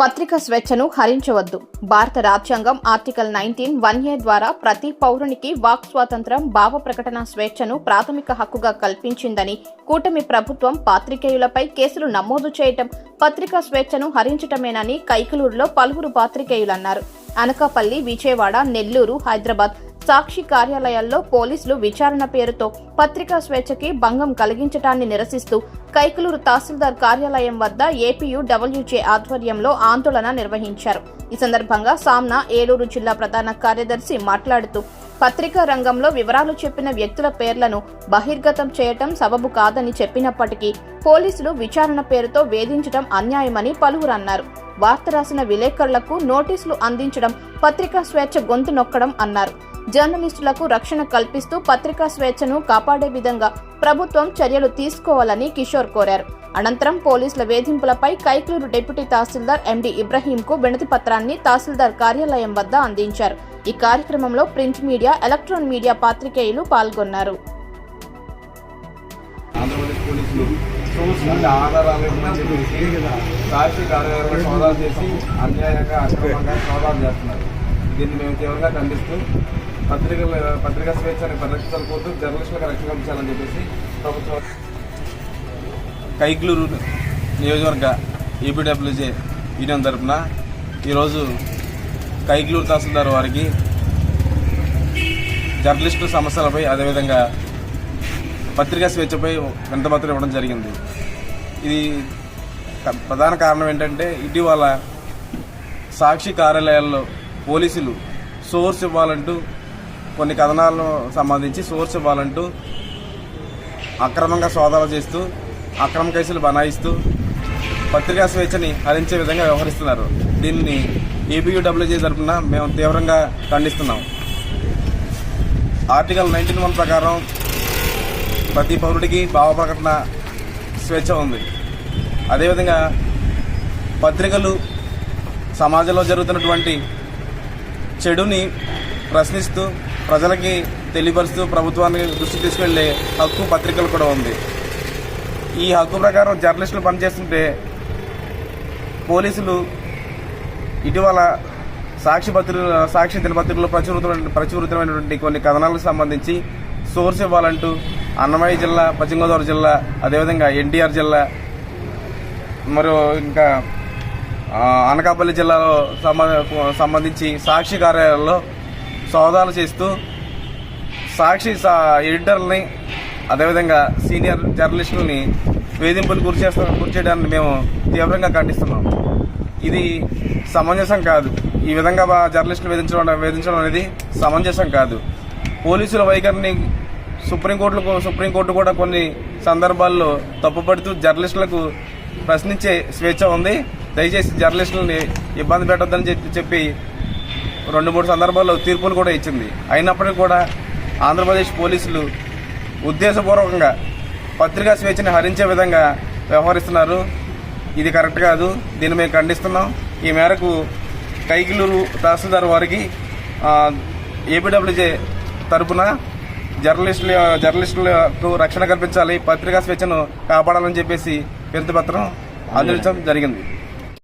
పత్రికా స్వేచ్ఛను హరించవద్దు. భారత రాజ్యాంగం ఆర్టికల్ నైన్టీన్ వన్ ఏ ద్వారా ప్రతి పౌరునికి వాక్ స్వాతంత్రం భావ ప్రకటన స్వేచ్ఛను ప్రాథమిక హక్కుగా కల్పించిందని కూటమి ప్రభుత్వం పాత్రికేయులపై కేసులు నమోదు చేయటం పత్రికా స్వేచ్ఛను హరించటమేనని కైకలూరులో పలువురు పాత్రికేయులన్నారు అనకాపల్లి విజయవాడ నెల్లూరు హైదరాబాద్ సాక్షి కార్యాలయాల్లో పోలీసులు విచారణ పేరుతో పత్రికా స్వేచ్ఛకి భంగం కలిగించటాన్ని నిరసిస్తూ కైకలూరు తహసీల్దార్ కార్యాలయం వద్ద ఏపీయూ డబ్ల్యూజే ఆధ్వర్యంలో ఆందోళన నిర్వహించారు. ఈ సందర్భంగా సామ్నా ఏలూరు జిల్లా ప్రధాన కార్యదర్శి మాట్లాడుతూ పత్రికా రంగంలో వివరాలు చెప్పిన వ్యక్తుల పేర్లను బహిర్గతం చేయటం సబబు కాదని చెప్పినప్పటికీ పోలీసులు విచారణ పేరుతో వేధించడం అన్యాయమని పలువురు అన్నారు. వార్త రాసిన విలేకరులకు నోటీసులు అందించడం పత్రికా స్వేచ్ఛ గొంతు నొక్కడం అన్నారు. జర్నలిస్టులకు రక్షణ కల్పిస్తూ పత్రికా స్వేచ్ఛను కాపాడే విధంగా ప్రభుత్వం చర్యలు తీసుకోవాలని కిషోర్ కోరారు. అనంతరం పోలీసుల వేధింపులపై కైక్లూరు డిప్యూటీ తహసీల్దార్ ఎండి ఇబ్రహీంకు వినతి పత్రాన్ని తహసీల్దార్ కార్యాలయం వద్ద అందించారు. ఈ కార్యక్రమంలో ప్రింట్ మీడియా ఎలక్ట్రాన్ మీడియా పాత్రికేయులు పాల్గొన్నారు. చేసి అన్యాయంగా అక్రమంగా చేస్తున్నారు. దీన్ని మేము తీవ్రంగా ఖండిస్తూ పత్రికల పత్రికా స్వేచ్ఛని పరిరక్షించాలపోతూ జర్నలిస్టులకు రక్షణ కల్పించాలని చెప్పేసి ప్రభుత్వం కైగ్లూరు నియోజకవర్గ ఈపీడబ్ల్యూజే యూనియన్ తరఫున ఈరోజు కైగ్లూరు తహసీల్దార్ వారికి జర్నలిస్టు సమస్యలపై అదేవిధంగా పత్రికా స్వేచ్ఛపై వింతపత్రం ఇవ్వడం జరిగింది. ఇది ప్రధాన కారణం ఏంటంటే ఇటీవల సాక్షి కార్యాలయాల్లో పోలీసులు సోర్స్ ఇవ్వాలంటూ కొన్ని కథనాలను సంబంధించి సోర్స్ ఇవ్వాలంటూ అక్రమంగా సోదాలు చేస్తూ అక్రమ కేసులు బనాయిస్తూ పత్రికా స్వేచ్ఛని హరించే విధంగా వ్యవహరిస్తున్నారు. దీన్ని ఏపీయూడబ్ల్యూజే తరఫున మేము తీవ్రంగా ఖండిస్తున్నాం. ఆర్టికల్ నైన్టీన్ వన్ ప్రకారం ప్రతి పౌరుడికి భావ ప్రకటన స్వేచ్ఛ ఉంది. అదేవిధంగా పత్రికలు సమాజంలో జరుగుతున్నటువంటి చెడుని ప్రశ్నిస్తూ ప్రజలకి తెలియపరుస్తూ ప్రభుత్వానికి దృష్టి తీసుకెళ్ళే హక్కు పత్రికలు కూడా ఉంది. ఈ హక్కు ప్రకారం జర్నలిస్టులు పనిచేస్తుంటే పోలీసులు ఇటీవల సాక్షి పత్రిక సాక్షి దినపత్రికలో ప్రచురితమైన ప్రచురితమైనటువంటి కొన్ని కథనాలకు సంబంధించి సోర్స్ ఇవ్వాలంటూ అన్నమయ్య జిల్లా పశ్చిమ గోదావరి జిల్లా అదేవిధంగా ఎన్టీఆర్ జిల్లా మరియు ఇంకా అనకాపల్లి జిల్లాలో సంబంధించి సాక్షి కార్యాలయాల్లో సోదాలు చేస్తూ సాక్షి సా ఎడిటర్లని అదేవిధంగా సీనియర్ జర్నలిస్టులని వేధింపులు గురి చేస్తా గురి చేయడాన్ని మేము తీవ్రంగా ఖండిస్తున్నాం. ఇది సమంజసం కాదు. ఈ విధంగా జర్నలిస్టులు వేధించడం వేధించడం అనేది సమంజసం కాదు. పోలీసుల వైఖరిని సుప్రీంకోర్టులకు సుప్రీంకోర్టు కూడా కొన్ని సందర్భాల్లో తప్పుపడుతూ జర్నలిస్టులకు ప్రశ్నించే స్వేచ్ఛ ఉంది. దయచేసి జర్నలిస్టులని ఇబ్బంది పెట్టొద్దని చెప్పి చెప్పి రెండు మూడు సందర్భాల్లో తీర్పులు కూడా ఇచ్చింది. అయినప్పటికీ కూడా ఆంధ్రప్రదేశ్ పోలీసులు ఉద్దేశపూర్వకంగా పత్రికా స్వేచ్ఛని హరించే విధంగా వ్యవహరిస్తున్నారు. ఇది కరెక్ట్ కాదు. దీన్ని మేము ఖండిస్తున్నాం. ఈ మేరకు కైకిలూరు తహసీల్దార్ వారికి ఏపీడబ్ల్యూజే తరపున జర్నలిస్టుల జర్నలిస్టులకు రక్షణ కల్పించాలి పత్రికా స్వేచ్ఛను కాపాడాలని చెప్పేసి వినతిపత్రం అందించడం జరిగింది.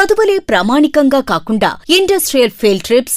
చదువులే ప్రామాణికంగా కాకుండా industrial field trips